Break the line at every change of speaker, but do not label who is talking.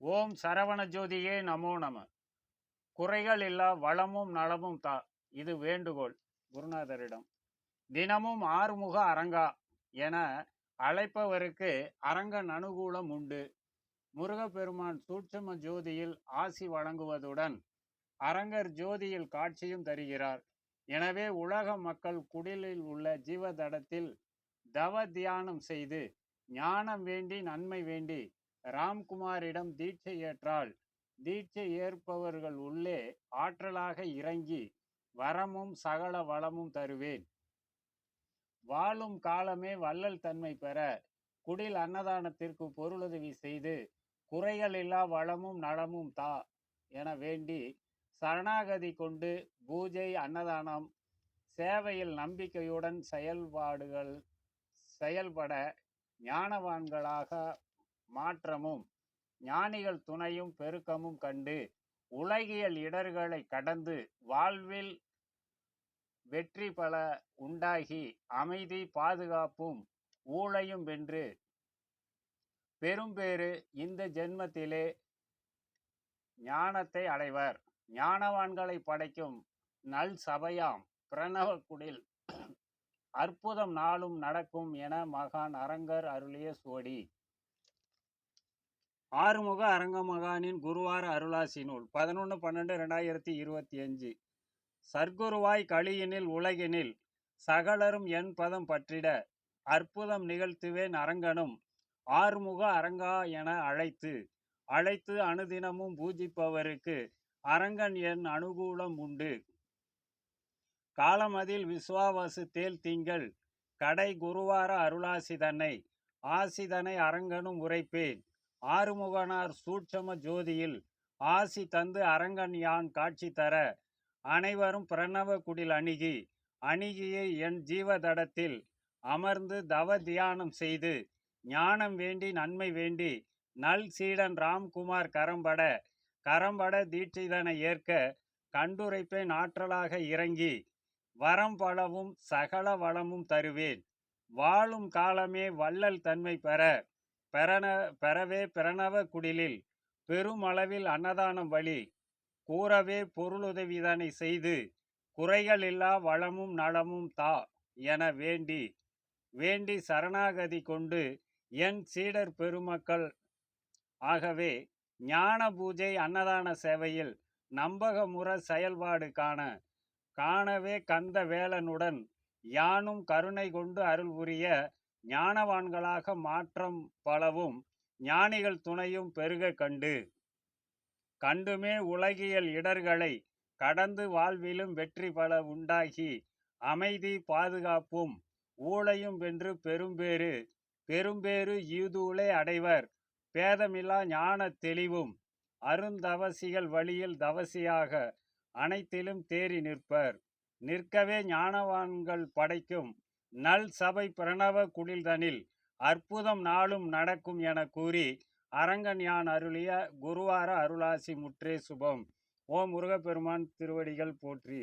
ஓம் சரவண ஜோதியே நமோ நம. குறைகள் இல்லா வளமும் நலமும் தா. இது வேண்டுகோள் குருநாதரிடம். தினமும் ஆறுமுக அரங்கா என அழைப்பவருக்கு அரங்கன் அனுகூலம் உண்டு. முருகப்பெருமான் சூட்சும ஜோதியில் ஆசி வழங்குவதுடன் அரங்கர் ஜோதியில் காட்சியும் தருகிறார். எனவே உலக மக்கள் குடிலில் உள்ள ஜீவதடத்தில் தவ தியானம் செய்து ஞானம் வேண்டி நன்மை வேண்டி ராம்குமாரிடம் தீட்சை ஏற்றால் தீட்சை ஏற்பவர்கள் உள்ளே ஆற்றலாக இறங்கி வரமும் சகல வளமும் தருவேன். வாழும் காலமே வள்ளல் தன்மை பெற குடில் அன்னதானத்திற்கு பொருளுதவி செய்து குறைகள் இல்லா வளமும் நலமும் தா என வேண்டி சரணாகதி கொண்டு பூஜை அன்னதானம் சேவையில் நம்பிக்கையுடன் செயல்பாடுகள் செயல்பட ஞானவான்களாக மாற்றமும் ஞானிகள் துணையும் பெருக்கமும் கண்டு உலகியல் இடர்களை கடந்து வாழ்வில் வெற்றி பல உண்டாகி அமைதி பாதுகாப்பும் ஊழையும் வென்று பெரும்பேறு இந்த ஜென்மத்திலே ஞானத்தை அடைவர். ஞானவான்களை படைக்கும் நல் சபையாம் பிரணவ குடில் அற்புதம் நாளும் நடக்கும் என மகான் அரங்கர் அருளிய சுவடி. ஆறுமுக அரங்கமகானின் குருவார அருளாசி நூல் பதினொன்று பன்னெண்டு ரெண்டாயிரத்தி இருபத்தி அஞ்சு. சர்க்குருவாய் களியினில் உலகினில் சகலரும் என் பதம் பற்றிட அற்புதம் நிகழ்த்துவேன் அரங்கனும் ஆறுமுக அரங்கா என அழைத்து அழைத்து அனுதினமும் பூஜிப்பவருக்கு அரங்கன் என் அனுகூலம் உண்டு. காலமதில் விஸ்வாவாசு தேல் திங்கள் கடை குருவார அருளாசிதனை ஆசிதனை அரங்கனும் உரைப்பேன். ஆறுமுகனார் சூட்சம ஜோதியில் ஆசி தந்து அரங்கன் யான் காட்சி தர அனைவரும் பிரணவ குடில் அணுகி அணுகிய என் ஜீவதடத்தில் அமர்ந்து தவ தியானம் செய்து ஞானம் வேண்டி நன்மை வேண்டி நல் சீடன் ராம்குமார் கரம்பட கரம்பட தீட்சிதனை ஏற்க கண்டுரைப்பேன் ஆற்றலாக இறங்கி வரம் பலவும் சகல வளமும் தருவேன். வாழும் காலமே வள்ளல் தன்மை பெற பெறன பெறவே பிரணவ குடிலில் பெருமளவில் அன்னதானம் வழி கூறவே பொருளுதவிதனை செய்து குறைகள் இல்லா வளமும் நலமும் தா என வேண்டி வேண்டி சரணாகதி கொண்டு என் சீடர் பெருமக்கள் ஆகவே ஞான பூஜை அன்னதான சேவையில் நம்பகமுற செயல்பாடு காண காணவே கந்த வேலனுடன் யானும் கருணை கொண்டு அருள் புரிய ஞானவான்களாக மாற்றம் பலவும் ஞானிகள் துணையும் பெருக கண்டு. கண்டுமே உலகியல் இடர்களை கடந்து வாழ்விலும் வெற்றி பல உண்டாகி அமைதி பாதுகாப்பும் ஊழையும் வென்று பெரும்பேறு. பெரும்பேறு ஈதூளே அடைவர் பேதமில்லா ஞான தெளிவும். அருந்தவசிகள் வழியில் தவசியாக அனைத்திலும் தேறி நிற்பர். நிற்கவே ஞானவான்கள் படைக்கும் நல் சபை பிரணவ குடில்தனில் அற்புதம் நாளும் நடக்கும் என கூறி அரங்கன் யான் அருளிய குருவார அருளாசி முற்றே சுபம். ஓம் முருகப்பெருமான் திருவடிகள் போற்றி.